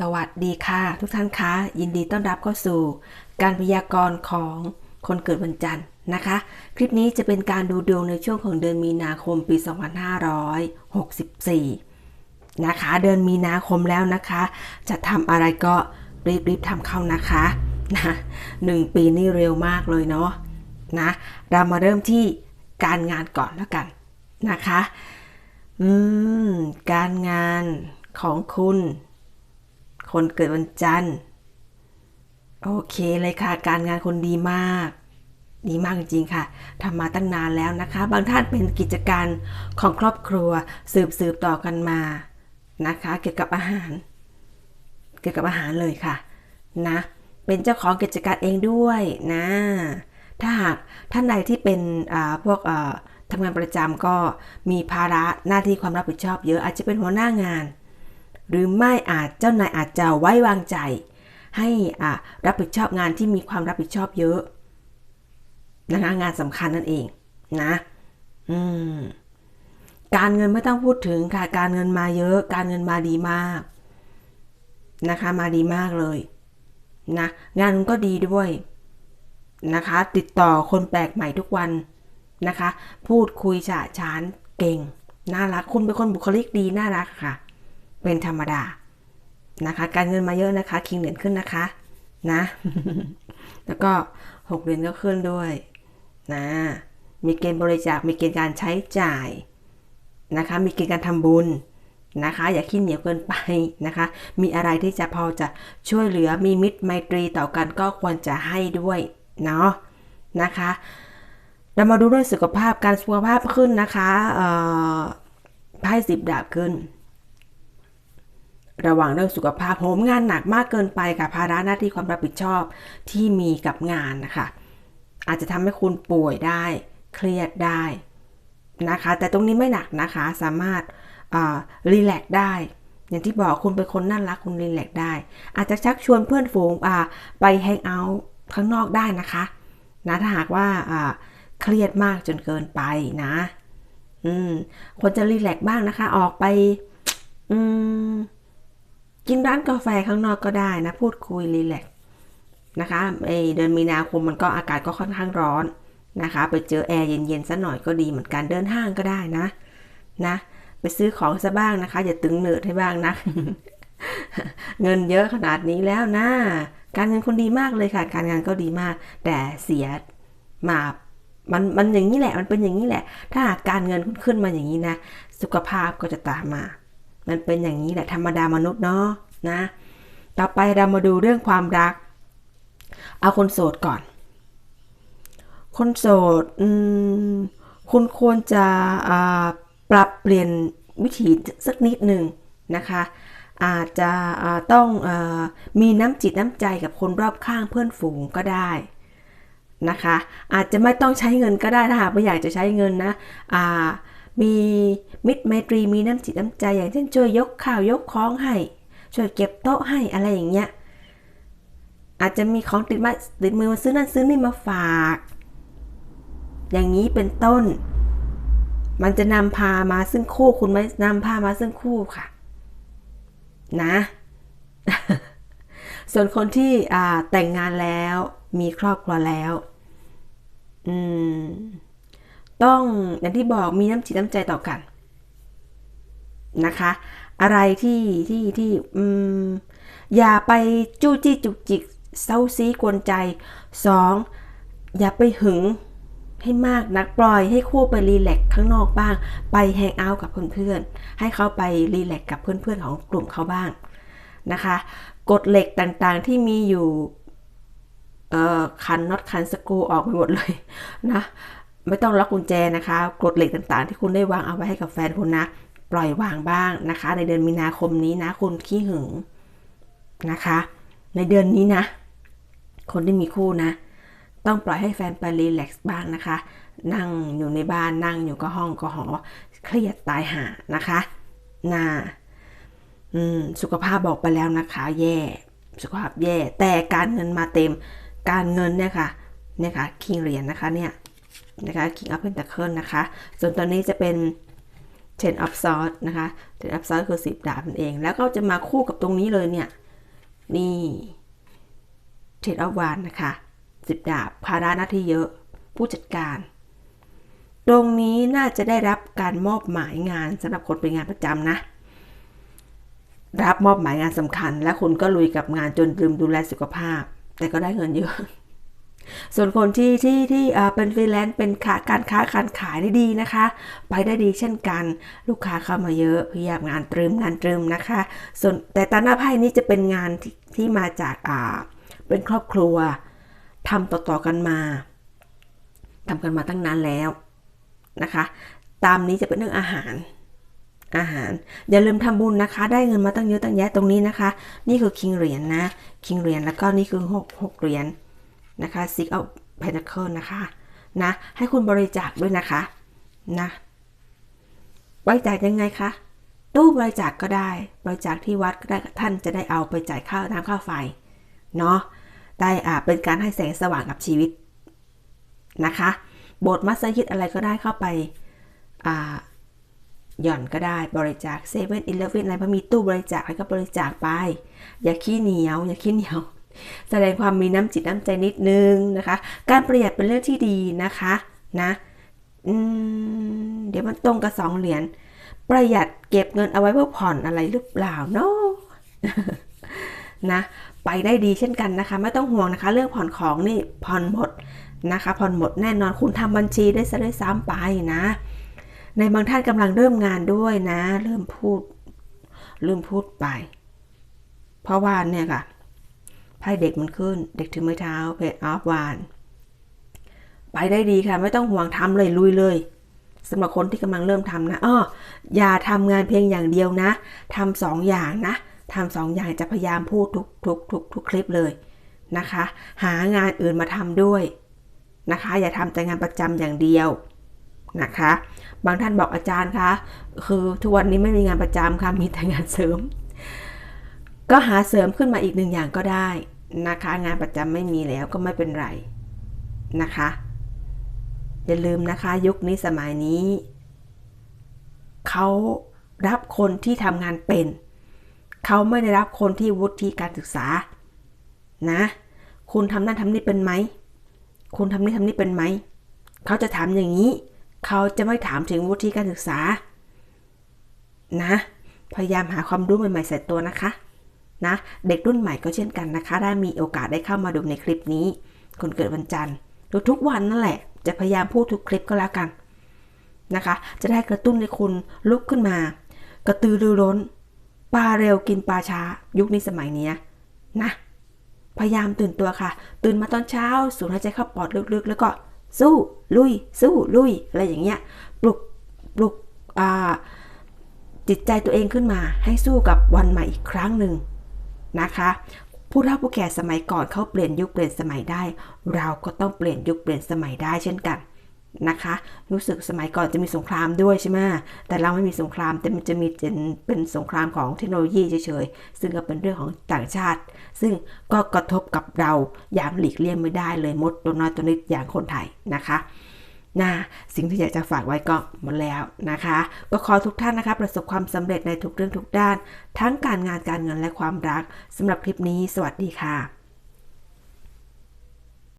สวัสดีค่ะ ทุกท่านคะยินดีต้อนรับเข้าสู่ การพยากรณ์ของคนเกิดวันจันทร์นะคะ คลิปนี้จะเป็นการดูดวงในช่วงของเดือนมีนาคมปี 2564 นะคะ เดือนมีนาคมแล้วนะคะ จะทำอะไรก็รีบๆทำเข้านะคะนะหนึ่งปีนี่เร็วมากเลยเนาะนะเรามาเริ่มที่การงานก่อนแล้วกันนะคะอืมการงานของคุณ คนเกิดวันจันทร์ โอเคเลยค่ะ การงานคุณดีมาก ดีมากจริงๆค่ะ ทำมาตั้งนานแล้วนะคะ บางท่านเป็นกิจการของครอบครัวสืบสืบต่อกันมานะคะ เกี่ยวกับอาหาร เกี่ยวกับอาหารเลยค่ะนะ เป็นเจ้าของกิจการเองด้วยนะ ถ้าหากท่านใดที่เป็นพวกทำงานประจำก็มีภาระหน้าที่ความรับผิดชอบเยอะอาจจะเป็นหัวหน้างาน หรือไม่อาจเจ้านายอาจจะไว้วางใจ ให้อ่ารับผิดชอบงานที่มีความรับผิดชอบเยอะนะคะงานสำคัญนั่นเองนะอืมการเงินไม่ต้องพูดถึงค่ะ การเงินมาเยอะ การเงินมาดีมากนะคะมาดีมากเลยนะงานก็ดีด้วยนะคะ ติดต่อคนแปลกใหม่ทุกวันนะคะ พูดคุยฉะฉานเก่ง น่ารักคุณเป็นคนบุคลิกดีน่ารักค่ะ เป็นธรรมดานะคะ การเงินมาเยอะนะคะ คิงเหรียญขึ้นนะคะนะ แล้วก็หกเหรียญก็ขึ้นด้วยนะมีเกณฑ์บริจาค มีเกณฑ์การใช้จ่ายนะคะ มีเกณฑ์การทำบุญนะคะ อย่าขี้เหนียวเกินไปนะคะ มีอะไรที่จะพอจะช่วยเหลือ มีมิตรไมตรีต่อกันก็ควรจะให้ด้วยเนาะนะคะ เรามาดูเรื่องสุขภาพ การสุขภาพขึ้นนะคะไพ่สิบดาบขึ้น ระหว่างเรื่องสุขภาพโหมงานหนักมากเกินไปค่ะภาระหน้าที่ความรับผิดชอบที่มีกับงานนะคะอาจจะทำให้คุณป่วยได้เครียดได้นะคะ แต่ตรงนี้ไม่หนักนะคะสามารถรีแลกได้อย่างที่บอกคุณเป็นคนน่ารักคุณรีแลกได้ อาจจะชักชวนเพื่อนฝูงไปแฮงเอาท์ข้างนอกได้นะคะนะถ้าหากว่าเครียดมากจนเกินไปนะ อืมควรจะรีแลกบ้างนะคะ ออกไป อืม กินร้านกาแฟข้างนอกก็ได้นะ พูดคุยรีแลกนะคะไอเดือนมีนาคมมันก็อากาศก็ค่อนข้างร้อนนะคะ ไปเจอแอร์เย็นๆสัหน่อยก็ดีเหมือนกันเดินห้างก็ได้นะนะ ไปซื้อของซะบ้างนะคะ อย่าตึงเนืดให้บ้างนะ เงินเยอะขนาดนี้แล้วนะ การเงินคนดีมากเลยค่ะ การงานก็ดีมาก แต่เสียมามันมันอย่างนี้แหละมันเป็นอย่างนี้แหละ ถ้าหากการเงินขึ้นมาอย่างนี้นะ สุขภาพก็จะตามมา มันเป็นอย่างนี้แหละธรรมดามนุษย์เนาะนะ ต่อไปเรามาดูเรื่องความรัก เอาคนโสดก่อน คนโสดคุณควรจะปรับเปลี่ยนวิถีสักนิดหนึ่งนะคะ อาจจะต้องอมีน้ำจิตน้ำใจกับคนรอบข้างเพื่อนฝูงก็ได้นะคะ อาจจะไม่ต้องใช้เงินก็ได้ถ้าหากไม่อยากจะใช้เงินนะ มีมิตรไมตรีมีน้ำจิตน้ำใจอย่างเช่นช่วยยกข้าวยกของให้ช่วยเก็บโต๊ะให้อะไรอย่างเงี้ยอาจจะมีของติดมาติดมือมาซื้อนั่นซื้อนี่มาฝาก อย่างนี้เป็นต้น มันจะนำพามาซึ่งคู่คุณไหมนำพามาซึ่งคู่ค่ะ นะ ส่วนคนที่แต่งงานแล้ว มีครอบครัวแล้ว อืม ต้องอย่างที่บอกมีน้ำจิตน้ำใจต่อกันนะคะ อะไรที่ที่ที่อืมอย่าไปจู้จี้จุกจิกเซาซีกวนใจสองอย่าไปหึงให้มากนักปล่อยให้คู่ไปรีแลกข้างนอกบ้าง ไปแฮงเอาท์กับเพื่อนๆ ให้เขาไปรีแลกกับเพื่อนๆของกลุ่มเขาบ้างนะคะกฎเหล็กต่างๆที่มีอยู่คันน็อตคันสกูออกไปหมดเลยนะ ไม่ต้องล็อกกุญแจนะคะกฎเหล็กต่างๆ ที่คุณได้วางเอาไว้ให้กับแฟนคุณนะปล่อยวางบ้างนะคะ ในเดือนมีนาคมนี้นะคุณขี้หึงนะคะ ในเดือนนี้นะ คนที่มีคู่นะ ต้องปล่อยให้แฟนไปรีแลกซ์บ้างนะคะ นั่งอยู่ในบ้านนั่งอยู่ก็ห้องก็หอ เครียดตายหานะคะนาอืมสุขภาพบอกไปแล้วนะคะ แย่ สุขภาพแย่ แต่การเงินมาเต็ม การเงินเนี่ยค่ะ เนี่ยค่ะคิงเหรียญนะคะเนี่ย นะคะคิงอัพเป็นตะเคิลนะคะ ส่วนตอนนี้จะเป็น ten of swords นะคะ ten of swords คือ10ดาบนั่นเอง แล้วก็จะมาคู่กับตรงนี้เลยเนี่ย นี่เทรดออฟวานนะคะสิบดาบภาระหน้าที่เยอะผู้จัดการ ตรงนี้น่าจะได้รับการมอบหมายงานสำหรับคนเป็นงานประจำนะรับมอบหมายงานสำคัญ และคุณก็ลุยกับงานจนลืมดูแลสุขภาพ แต่ก็ได้เงินเยอะ ส่วนคนที่ที่ที่เป็นฟรีแลนซ์เป็นขาการค้าการขายได้ดีนะคะ ไปได้ดีเช่นกัน ลูกค้าเข้ามาเยอะพยายามงานตรึมงานตรึมนะคะ ส่วนแต่ตาหน้าไพ่นี้จะเป็นงานที่ที่มาจากอ่าเป็นครอบครัวทำต่อๆกันมาทำกันมาตั้งนานแล้วนะคะ ตามนี้จะเป็นเรื่องอาหารอาหาร อย่าลืมทำบุญนะคะ ได้เงินมาตั้งเยอะตั้งแยะตรงนี้นะคะ นี่คือคิงเหรียญนนะคิงเหรียญแล้วก็นี่คือหกหกเหรียญ นะคะ Six of Pentacle นะคะนะให้คุณบริจาคด้วยนะคะนะบริจาคยังไงคะตู้บริจาคก็ได้ บริจาคที่วัดก็ได้ท่านจะได้เอาไปจ่ายค่าน้ำค่าไฟเนาะได้อ่าเป็นการให้แสงสว่างกับชีวิตนะคะ โบสถ์มัสยิดอะไรก็ได้เข้าไปอ่าหย่อนก็ได้บริจาคเซเว่นอีเลฟเว่นอะไรพอมีตู้บริจาคอะไรก็บริจาคไป อย่าขี้เหนียว อย่าขี้เหนียว แสดงความมีน้ำจิตน้ำใจนิดนึงนะคะ การประหยัดเป็นเรื่องที่ดีนะคะนะเดี๋ยวมันตรงกับสองเหรียญประหยัดเก็บเงินเอาไว้เพื่อผ่อนอะไรหรือเปล่าเนาะนะไปได้ดีเช่นกันนะคะ ไม่ต้องห่วงนะคะ เรื่องผ่อนของนี่ผ่อนหมดนะคะ ผ่อนหมดแน่นอนคุณทำบัญชีได้ซะด้วยซ้ำไปนะ ในบางท่านกำลังเริ่มงานด้วยนะ เริ่มพูดเริ่มพูดไป เพราะว่าเนี่ยค่ะ ไพ่เด็กมันขึ้น เด็กถือไม้เท้าเพจออฟวานไปได้ดีค่ะ ไม่ต้องห่วงทำเลยลุยเลยสำหรับคนที่กำลังเริ่มทำนะอ้ออย่าทำงานเพียงอย่างเดียวนะทำสองอย่างนะทำสองอย่างจะพยายามพูดทุกทุกทุกทุกคลิปเลยนะคะ หางานอื่นมาทำด้วยนะคะ อย่าทำแต่งานประจำอย่างเดียวนะคะ บางท่านบอกอาจารย์คะคือทุกวันนี้ไม่มีงานประจำค่ะมีแต่งานเสริม ก็หาเสริมขึ้นมาอีกหนึ่งอย่างก็ได้ นะคะ งานประจำไม่มีแล้วก็ไม่เป็นไรนะคะ อย่าลืมนะคะ ยุคนี้สมัยนี้ เขารับคนที่ทำงานเป็น เขาไม่ได้รับคนที่วุฒิการศึกษา นะ คุณทำนั่นทำนี่เป็นไหม คุณทำนี่ทำนี่เป็นไหม เขาจะถามอย่างนี้ เขาจะไม่ถามถึงวุฒิการศึกษา นะ พยายามหาความรู้ใหม่ๆใส่ตัวนะคะ นะเด็กรุ่นใหม่ก็เช่นกันนะคะ ได้มีโอกาสได้เข้ามาดูในคลิปนี้ คนเกิดวันจันทร์ดูทุกวันนั่นแหละ จะพยายามพูดทุกคลิปก็แล้วกันนะคะ จะได้กระตุ้นในคุณลุกขึ้นมา กระตือรือร้นปลาเร็วกินปลาช้า ยุคนี้สมัยนี้นะ พยายามตื่นตัวค่ะ ตื่นมาตอนเช้า สูดหายใจเข้าปอดลึกๆ แล้วก็สู้ลุย สู้ลุย อะไรอย่างเงี้ยปลุกปลุกจิตใจตัวเองขึ้นมา ให้สู้กับวันใหม่อีกครั้งหนึ่ง นะคะผู้เฒ่าผู้แก่สมัยก่อนเขาเปลี่ยนยุคเปลี่ยนสมัยได้ เราก็ต้องเปลี่ยนยุคเปลี่ยนสมัยได้เช่นกันนะคะ รู้สึกสมัยก่อนจะมีสงครามด้วยใช่ไหมแต่เราไม่มีสงครามแต่มันจะมีเป็นสงครามของเทคโนโลยีเฉยๆซึ่งก็เป็นเรื่องของต่างชาติ ซึ่งก็กระทบกับเราอย่างหลีกเลี่ยงไม่ได้เลยมดตัวน้อยตัวนิดอย่างคนไทยนะคะ นะสิ่งที่อยากจะฝากไว้ก็หมดแล้วนะคะ ก็ขอทุกท่านนะคะ ประสบความสำเร็จในทุกเรื่องทุกด้าน ทั้งการงานการเงินและความรักสำหรับคลิปนี้ สวัสดีค่ะ